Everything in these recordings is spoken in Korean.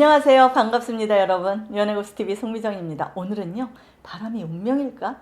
안녕하세요. 반갑습니다, 여러분. 연애고스TV 송미정입니다. 오늘은요, 바람이 운명일까?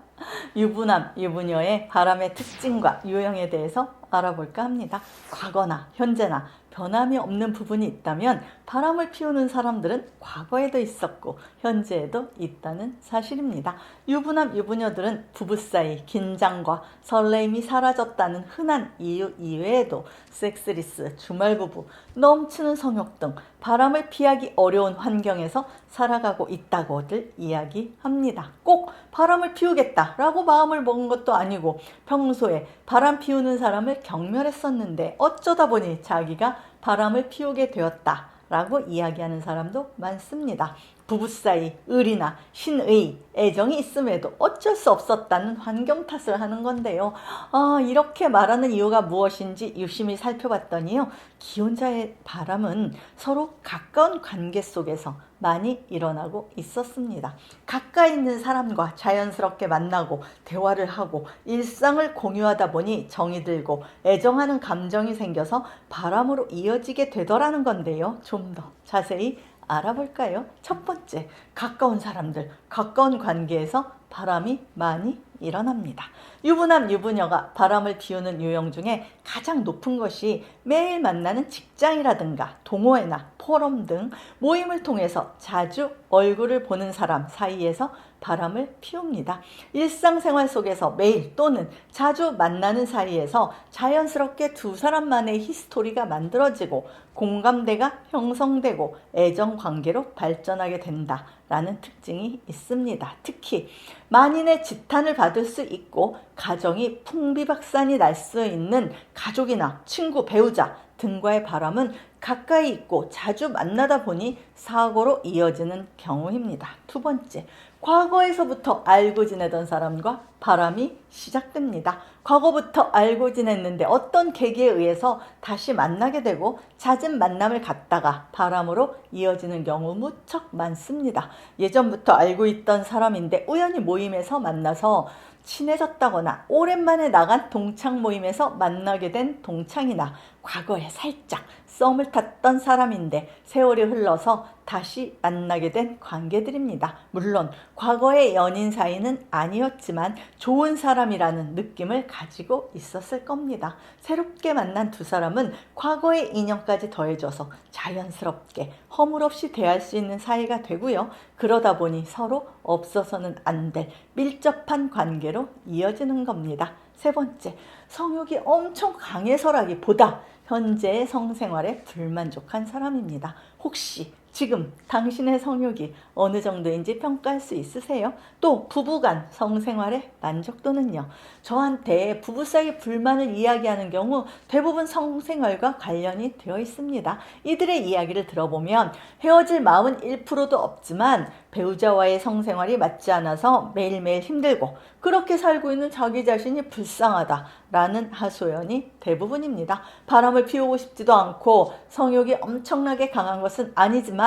유부남, 유부녀의 바람의 특징과 유형에 대해서 알아볼까 합니다. 과거나 현재나 변함이 없는 부분이 있다면 바람을 피우는 사람들은 과거에도 있었고 현재에도 있다는 사실입니다. 유부남, 유부녀들은 부부 사이 긴장과 설레임이 사라졌다는 흔한 이유 이외에도 섹스리스, 주말 부부, 넘치는 성욕 등 바람을 피하기 어려운 환경에서 살아가고 있다고들 이야기합니다. 꼭 바람을 피우겠다라고 마음을 먹은 것도 아니고 평소에 바람 피우는 사람을 경멸했었는데 어쩌다 보니 자기가 바람을 피우게 되었다. 라고 이야기하는 사람도 많습니다. 부부 사이 의리나 신의, 애정이 있음에도 어쩔 수 없었다는 환경 탓을 하는 건데요. 아, 이렇게 말하는 이유가 무엇인지 유심히 살펴봤더니요. 기혼자의 바람은 서로 가까운 관계 속에서 많이 일어나고 있었습니다. 가까이 있는 사람과 자연스럽게 만나고 대화를 하고 일상을 공유하다 보니 정이 들고 애정하는 감정이 생겨서 바람으로 이어지게 되더라는 건데요. 좀 더 자세히 알아볼까요? 첫 번째, 가까운 사람들, 가까운 관계에서 바람이 많이 일어납니다. 유부남, 유부녀가 바람을 피우는 유형 중에 가장 높은 것이 매일 만나는 직장이라든가 동호회나 포럼 등 모임을 통해서 자주 얼굴을 보는 사람 사이에서 바람을 피웁니다. 일상생활 속에서 매일 또는 자주 만나는 사이에서 자연스럽게 두 사람만의 히스토리가 만들어지고 공감대가 형성되고 애정 관계로 발전하게 된다 라는 특징이 있습니다. 특히 만인의 지탄을 받을 수 있고 가정이 풍비박산이 날 수 있는 가족이나 친구, 배우자 등과의 바람은 가까이 있고 자주 만나다 보니 사고로 이어지는 경우입니다. 두 번째, 과거에서부터 알고 지내던 사람과 바람이 시작됩니다. 과거부터 알고 지냈는데 어떤 계기에 의해서 다시 만나게 되고 잦은 만남을 갖다가 바람으로 이어지는 경우 무척 많습니다. 예전부터 알고 있던 사람인데 우연히 모임에서 만나서 친해졌다거나 오랜만에 나간 동창 모임에서 만나게 된 동창이나 과거에 살짝 썸을 탔던 사람인데 세월이 흘러서 다시 만나게 된 관계들입니다. 물론 과거의 연인 사이는 아니었지만 좋은 사람이라는 느낌을 가지고 있었을 겁니다. 새롭게 만난 두 사람은 과거의 인연까지 더해져서 자연스럽게 허물없이 대할 수 있는 사이가 되고요. 그러다 보니 서로 없어서는 안 될 밀접한 관계로 이어지는 겁니다. 세 번째, 성욕이 엄청 강해서라기보다 현재의 성생활에 불만족한 사람입니다. 혹시 지금 당신의 성욕이 어느 정도인지 평가할 수 있으세요? 또 부부간 성생활의 만족도는요? 저한테 부부 사이 불만을 이야기하는 경우 대부분 성생활과 관련이 되어 있습니다. 이들의 이야기를 들어보면 헤어질 마음은 1%도 없지만 배우자와의 성생활이 맞지 않아서 매일매일 힘들고 그렇게 살고 있는 자기 자신이 불쌍하다라는 하소연이 대부분입니다. 바람을 피우고 싶지도 않고 성욕이 엄청나게 강한 것은 아니지만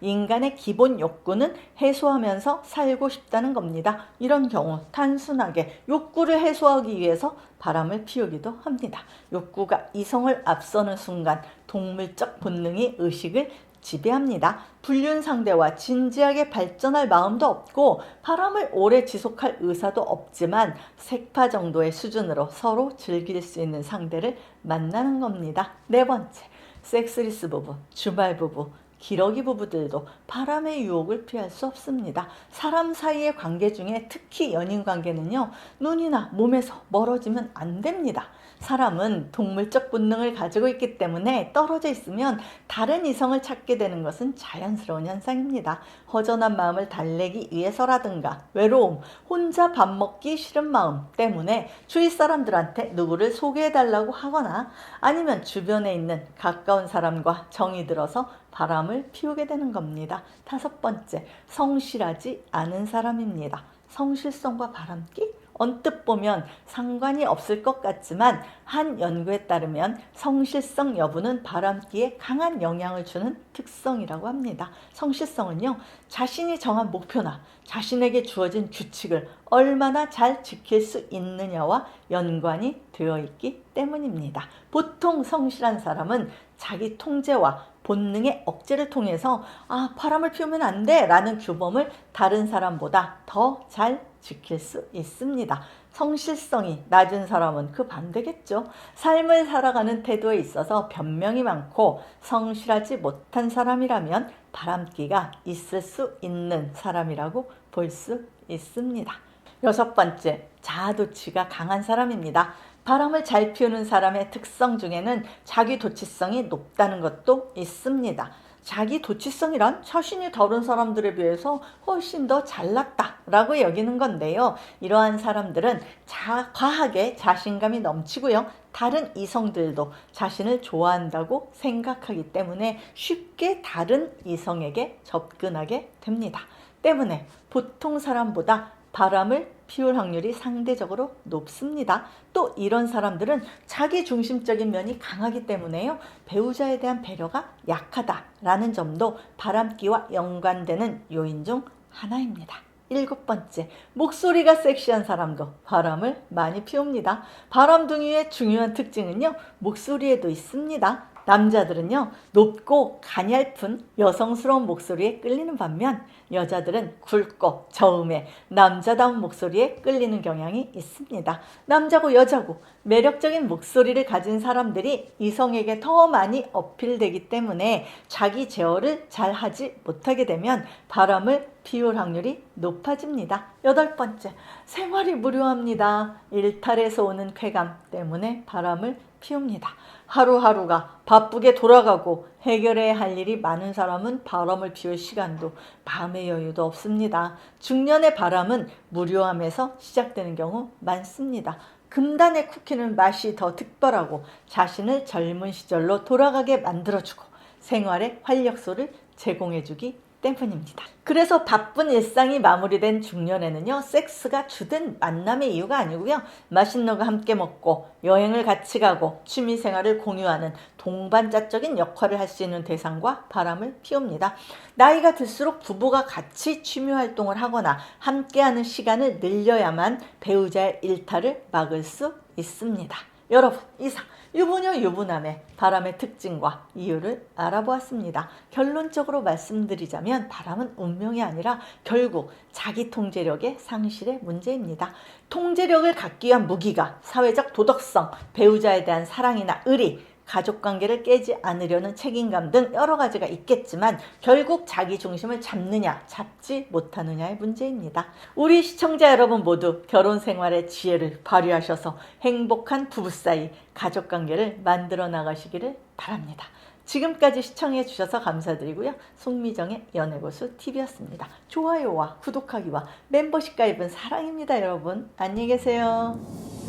인간의 기본 욕구는 해소하면서 살고 싶다는 겁니다. 이런 경우 단순하게 욕구를 해소하기 위해서 바람을 피우기도 합니다. 욕구가 이성을 앞서는 순간 동물적 본능이 의식을 지배합니다. 불륜 상대와 진지하게 발전할 마음도 없고 바람을 오래 지속할 의사도 없지만 색파 정도의 수준으로 서로 즐길 수 있는 상대를 만나는 겁니다. 네 번째, 섹스리스 부부, 주말 부부, 기러기 부부들도 바람의 유혹을 피할 수 없습니다. 사람 사이의 관계 중에 특히 연인 관계는요, 눈이나 몸에서 멀어지면 안 됩니다. 사람은 동물적 본능을 가지고 있기 때문에 떨어져 있으면 다른 이성을 찾게 되는 것은 자연스러운 현상입니다. 허전한 마음을 달래기 위해서라든가 외로움, 혼자 밥 먹기 싫은 마음 때문에 주위 사람들한테 누구를 소개해달라고 하거나 아니면 주변에 있는 가까운 사람과 정이 들어서 바람을 피우게 되는 겁니다. 다섯 번째, 성실하지 않은 사람입니다. 성실성과 바람기? 언뜻 보면 상관이 없을 것 같지만 한 연구에 따르면 성실성 여부는 바람기에 강한 영향을 주는 특성이라고 합니다. 성실성은요, 자신이 정한 목표나 자신에게 주어진 규칙을 얼마나 잘 지킬 수 있느냐와 연관이 되어 있기 때문입니다. 보통 성실한 사람은 자기 통제와 본능의 억제를 통해서 아, 바람을 피우면 안 돼! 라는 규범을 다른 사람보다 더 잘 지킬 수 있습니다. 성실성이 낮은 사람은 그 반대겠죠. 삶을 살아가는 태도에 있어서 변명이 많고 성실하지 못한 사람이라면 바람기가 있을 수 있는 사람이라고 볼 수 있습니다. 여섯 번째, 자아도취가 강한 사람입니다. 바람을 잘 피우는 사람의 특성 중에는 자기 도취성이 높다는 것도 있습니다. 자기 도취성이란 자신이 다른 사람들에 비해서 훨씬 더 잘났다라고 여기는 건데요. 이러한 사람들은 자, 과하게 자신감이 넘치고요. 다른 이성들도 자신을 좋아한다고 생각하기 때문에 쉽게 다른 이성에게 접근하게 됩니다. 때문에 보통 사람보다 바람을 피울 확률이 상대적으로 높습니다. 또 이런 사람들은 자기 중심적인 면이 강하기 때문에요. 배우자에 대한 배려가 약하다라는 점도 바람기와 연관되는 요인 중 하나입니다. 일곱 번째, 목소리가 섹시한 사람도 바람을 많이 피웁니다. 바람둥이의 중요한 특징은요, 목소리에도 있습니다. 남자들은요, 높고 가냘픈 여성스러운 목소리에 끌리는 반면 여자들은 굵고 저음의 남자다운 목소리에 끌리는 경향이 있습니다. 남자고 여자고 매력적인 목소리를 가진 사람들이 이성에게 더 많이 어필되기 때문에 자기 제어를 잘 하지 못하게 되면 바람을 피울 확률이 높아집니다. 여덟 번째, 생활이 무료합니다. 일탈에서 오는 쾌감 때문에 바람을 피웁니다. 하루하루가 바쁘게 돌아가고 해결해야 할 일이 많은 사람은 바람을 피울 시간도 마음의 여유도 없습니다. 중년의 바람은 무료함에서 시작되는 경우 많습니다. 금단의 쿠키는 맛이 더 특별하고 자신을 젊은 시절로 돌아가게 만들어주고 생활의 활력소를 제공해주기 때문입니다. 그래서 바쁜 일상이 마무리된 중년에는요, 섹스가 주된 만남의 이유가 아니고요, 맛있는 거 함께 먹고, 여행을 같이 가고, 취미 생활을 공유하는 동반자적인 역할을 할 수 있는 대상과 바람을 피웁니다. 나이가 들수록 부부가 같이 취미 활동을 하거나 함께하는 시간을 늘려야만 배우자의 일탈을 막을 수 있습니다. 여러분, 이상 유부녀 유부남의 바람의 특징과 이유를 알아보았습니다. 결론적으로 말씀드리자면 바람은 운명이 아니라 결국 자기 통제력의 상실의 문제입니다. 통제력을 갖기 위한 무기가 사회적 도덕성, 배우자에 대한 사랑이나 의리, 가족 관계를 깨지 않으려는 책임감 등 여러 가지가 있겠지만 결국 자기 중심을 잡느냐 잡지 못하느냐의 문제입니다. 우리 시청자 여러분 모두 결혼 생활의 지혜를 발휘하셔서 행복한 부부 사이 가족 관계를 만들어 나가시기를 바랍니다. 지금까지 시청해 주셔서 감사드리고요. 송미정의 연애고수 TV였습니다. 좋아요와 구독하기와 멤버십 가입은 사랑입니다, 여러분. 안녕히 계세요.